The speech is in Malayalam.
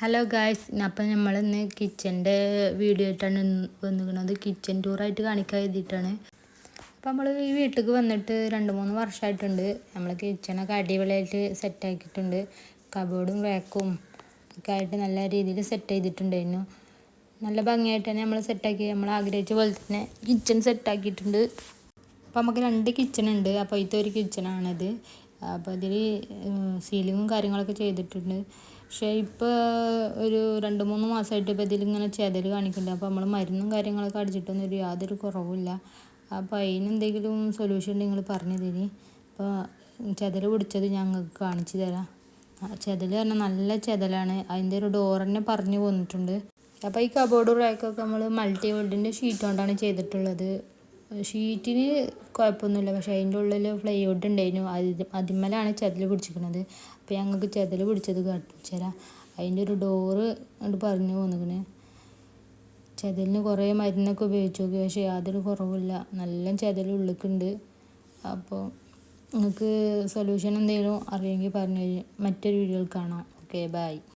ഹലോ ഗായ്സ് അപ്പം നമ്മൾ ഇന്ന് കിച്ചന്റെ വീഡിയോ ആയിട്ടാണ് വന്നിരിക്കുന്നത്. കിച്ചൻ ടൂറായിട്ട് കാണിക്കാൻ എഴുതിയിട്ടാണ്. അപ്പം നമ്മൾ ഈ വീട്ടിലേക്ക് വന്നിട്ട് രണ്ട് മൂന്ന് വർഷമായിട്ടുണ്ട്. നമ്മൾ കിച്ചണൊക്കെ അടിപൊളിയായിട്ട് സെറ്റാക്കിയിട്ടുണ്ട് കബോർഡും റാക്കും ഒക്കെ ആയിട്ട് നല്ല രീതിയിൽ സെറ്റ് ചെയ്തിട്ടുണ്ടായിരുന്നു. നല്ല ഭംഗിയായിട്ട് തന്നെ നമ്മൾ സെറ്റാക്കി നമ്മൾ ആഗ്രഹിച്ച പോലെ തന്നെ കിച്ചൺ സെറ്റാക്കിയിട്ടുണ്ട് അപ്പോൾ നമുക്ക് രണ്ട് കിച്ചൺ ഉണ്ട്. അപ്പോൾ ഇതൊരു കിച്ചണാണിത് അപ്പോൾ ഇതിൽ സീലിങ്ങും കാര്യങ്ങളൊക്കെ ചെയ്തിട്ടുണ്ട്. പക്ഷേ ഇപ്പോൾ ഒരു രണ്ട് മൂന്ന് മാസമായിട്ട് ഇപ്പോൾ ഇതിലിങ്ങനെ ചെതൽ കാണിക്കുന്നുണ്ട്. അപ്പോൾ നമ്മൾ മരുന്നും കാര്യങ്ങളൊക്കെ അടിച്ചിട്ടൊന്നും ഒരു യാതൊരു കുറവുമില്ല. അപ്പോൾ അതിനെന്തെങ്കിലും സൊല്യൂഷൻ നിങ്ങൾ പറഞ്ഞു തരി. അപ്പോൾ ചെതൽ പിടിച്ചത് ഞങ്ങൾക്ക് കാണിച്ചു തരാം. ചെതൽ പറഞ്ഞാൽ നല്ല ചെതലാണ്. അതിന്റെ ഒരു തന്നെ പറഞ്ഞു പോന്നിട്ടുണ്ട് അപ്പോൾ ഈ കബോർഡ് റാക്കൊക്കെ നമ്മൾ മൾട്ടി വേൾഡിന്റെ ഷീറ്റ് കൊണ്ടാണ് ചെയ്തിട്ടുള്ളത്. ഷീറ്റിന് കുഴപ്പമൊന്നുമില്ല. പക്ഷേ അതിന്റെ ഉള്ളിൽ ഫ്ലൈവുഡ് ഉണ്ടായിരുന്നു. അത് അതിന്മേലാണ് ചെതൽ പിടിച്ചിരിക്കുന്നത് അപ്പോൾ ഞങ്ങൾക്ക് ചെതൽ പിടിച്ചത് കാണിച്ചു തരാം അതിന്റെ ഒരു ഡോറ് അങ്ങോട്ട് പറഞ്ഞു പോന്നിക്കണ്. ചെതലിന് കുറേ മരുന്നൊക്കെ ഉപയോഗിച്ചു നോക്കി. പക്ഷേ യാതൊരു കുറവില്ല നല്ല ചെതൽ ഉള്ളിക്കുണ്ട്. അപ്പോൾ നിങ്ങൾക്ക് സൊല്യൂഷൻ എന്തെങ്കിലും അറിയുമെങ്കിൽ പറഞ്ഞു മറ്റൊരു വീഡിയോയിൽ കാണാം. Okay bye